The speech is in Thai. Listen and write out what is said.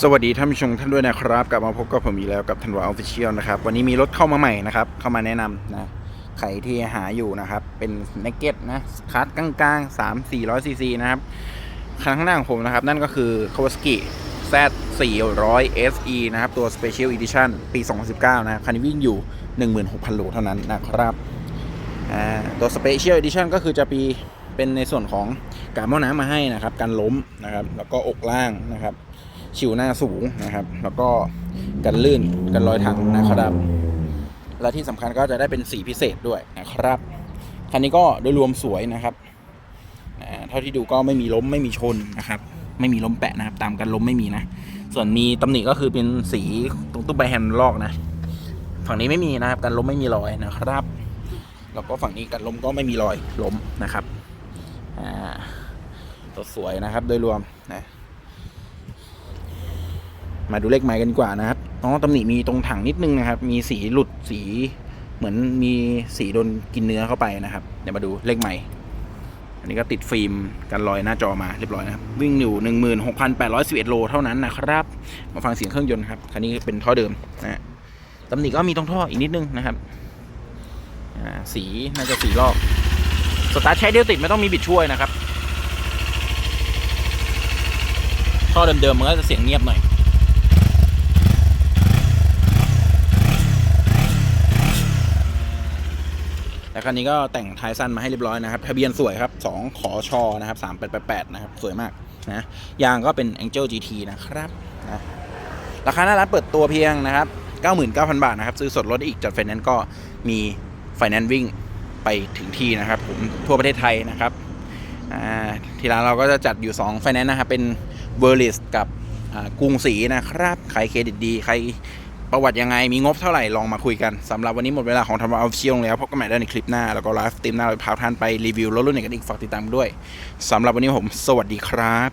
สวัสดีท่านผู้ชมท่านด้วยนะครับ กลับมาพบกับผมอีกแล้วกับธันวาออฟฟิเชียลนะครับ วันนี้มีรถเข้ามาใหม่นะครับ เข้ามาแนะนำนะใครที่หาอยู่นะครับ เป็นเนกเก็ตนะคัสกลางๆ 3 400ซีซีนะครับคันข้างหน้าของผมนะครับ นั่นก็คือ Kawasaki Z 400 SE นะครับ ตัว Special Edition ปี 2019 นะครับคันนี้วิ่งอยู่ 16,000โลเท่านั้นนะครับตัว Special Edition ก็คือจะปีเป็นในส่วนของการหม้อน้ำมาให้นะครับการล้มนะครับแล้วก็อกล่างนะครับ ชิวหน้าสูงนะครับ แล้วก็กันลื่นกันรอยถังนะครับ และที่สำคัญก็จะได้เป็นสีพิเศษด้วยนะครับคันนี้ก็โดยรวมสวยนะครับเท่าที่ดูก็ไม่มีล้มไม่มีชนนะครับ ไม่มีล้มแปะนะครับ ตามกันล้มไม่มีนะ ส่วนมีตำหนิก็คือเป็นสีตรงตู้ใบแฮนด์ลอกนะ ฝั่งนี้ไม่มีนะครับกันล้มไม่มีรอยนะครับ แล้วก็ฝั่งนี้กันล้มก็ไม่มีรอยล้มนะครับอ่าตัวสวยนะครับโดยรวมนะ มาดูเลขไม้กันดีกว่านะครับน้องตำหนิมีตรงถังนิดนึงนะครับ มีสีหลุดสีเหมือนมีสีโดนกินเนื้อเข้าไปนะครับ เดี๋ยวมาดูเลขไม้อันนี้ก็ติดฟิล์มกันรอยหน้าจอมาเรียบร้อยนะครับ วิ่งอยู่ 16,811 โลเท่านั้นนะครับ มาฟังเสียงเครื่องยนต์ครับ คันนี้เป็นท่อเดิมนะตำหนิก็มีตรงท่ออีกนิดนึงนะครับสีน่าจะสีลอก สตาร์ทใช้เดียวติดไม่ต้องมีบิดช่วยนะครับ ท่อเดิมๆมันก็จะเสียงเงียบหน่อย แล้วคันนี้ก็แต่งท้ายสั้นมาให้เรียบร้อยนะครับ ทะเบียนสวยครับ 2 ขอชอนะครับ3888 นะครับ สวยมากนะยางก็เป็น Angel GT นะครับนะราคาหน้าร้านเปิดตัวเพียงนะครับ 99,000 บาทนะครับ ซื้อสดรถอีกจัดไฟแนนซ์ก็มีไฟแนนซ์วิ่งไปถึงที่นะครับผมทั่วประเทศไทยนะครับที่ร้านเราก็จะจัดอยู่2ไฟแนนซ์นะครับเป็นเวอร์ลิสกับกรุงศรีนะครับ ใครเครดิตดี ใคร ประวัติยังไงมีงบเท่าไหร่ลองมาคุยกันสำหรับวันนี้หมดเวลาของทำเอาเชียงแล้วพบกันใหม่ได้ในคลิปหน้า แล้วก็ไลฟ์สตรีมหน้าไปพาท่านไปรีวิวรถรุ่นไหนกันอีกฝากติดตามด้วยสำหรับวันนี้ผม สวัสดีครับ